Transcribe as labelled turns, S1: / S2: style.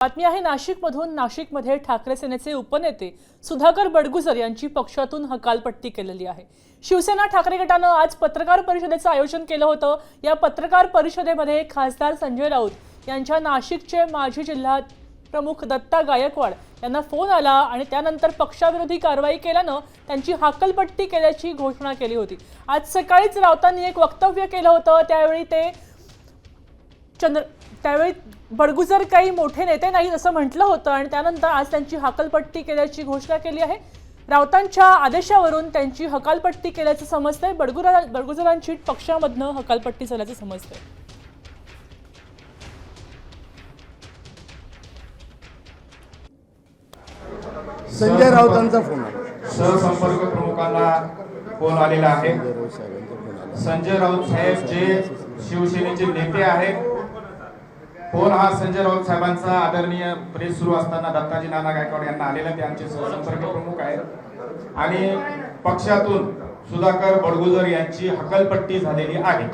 S1: बातमी आहे नाशिकमधून नाशिकमध्ये ठाकरे सेनेचे उपनेते सुधाकर बडगुजर यांची पक्षातून हकालपट्टी केलेली आहे. शिवसेना ठाकरे गटानं आज पत्रकार परिषदेचं आयोजन केलं होतं. या पत्रकार परिषदेमध्ये खासदार संजय राऊत यांच्या नाशिकचे माजी जिल्हा प्रमुख दत्ता गायकवाड यांना फोन आला आणि त्यानंतर पक्षाविरोधी कारवाई केल्यानं त्यांची हाकलपट्टी केल्याची घोषणा केली होती. आज सकाळीच राऊतांनी एक वक्तव्य केलं होतं त्यावेळी ते चंद्र त्यावेळी बडगुजर काही मोठे नेते नाहीत असं म्हटलं होतं आणि त्यानंतर आज त्यांची हकालपट्टी केल्याची घोषणा केली आहे. राऊतांच्या आदेशावरून त्यांची हकालपट्टी केल्याचं समजतंय. बडगुरा बडगुजरांची पक्षामधनं हकालपट्टी झाल्याचं समजतंय.
S2: संजय राऊतांचा फोन आला.
S3: सहसंपर्क प्रमुखांना फोन आलेला आहे. संजय राऊत साहेब जे शिवसेनेचे नेते आहेत फोन हा संजय राऊत साहेबांचा आदरणीय प्रेस सुरू असताना दत्ताजी नाना गायकवाड यांना आलेला ते आमचे सहसंपर्क प्रमुख आहेत. आणि पक्षातून सुधाकर बडगुजर यांची हकलपट्टी झालेली आहे.